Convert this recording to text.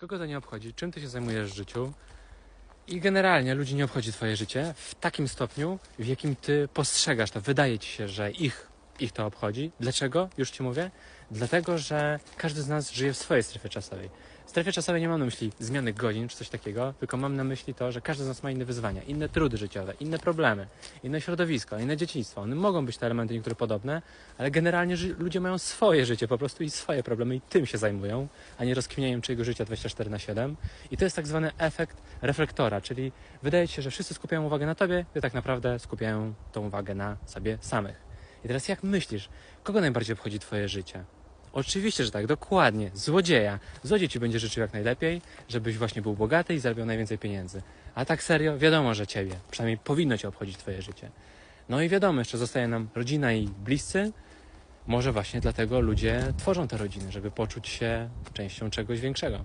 Nikogo to nie obchodzi, czym ty się zajmujesz w życiu. I generalnie ludzi nie obchodzi twoje życie w takim stopniu, w jakim ty postrzegasz to. Wydaje ci się, że ich, ich to obchodzi. Dlaczego? Już ci mówię. Dlatego, że każdy z nas żyje w swojej strefie czasowej. W strefie czasowej nie mam na myśli zmiany godzin czy coś takiego, tylko mam na myśli to, że każdy z nas ma inne wyzwania, inne trudy życiowe, inne problemy, inne środowisko, inne dzieciństwo. One mogą być te elementy niektóre podobne, ale generalnie ludzie mają swoje życie po prostu i swoje problemy i tym się zajmują, a nie rozkminianiem czyjego życia 24 na 7. I to jest tak zwany efekt reflektora, czyli wydaje się, że wszyscy skupiają uwagę na tobie, ty tak naprawdę skupiają tą uwagę na sobie samych. I teraz jak myślisz, kogo najbardziej obchodzi twoje życie? Oczywiście, że tak, dokładnie. Złodzieja. Złodziej ci będzie życzył jak najlepiej, żebyś właśnie był bogaty i zarabiał najwięcej pieniędzy. A tak serio, wiadomo, że ciebie. Przynajmniej powinno cię obchodzić twoje życie. No i wiadomo, jeszcze zostaje nam rodzina i bliscy. Może właśnie dlatego ludzie tworzą te rodziny, żeby poczuć się częścią czegoś większego.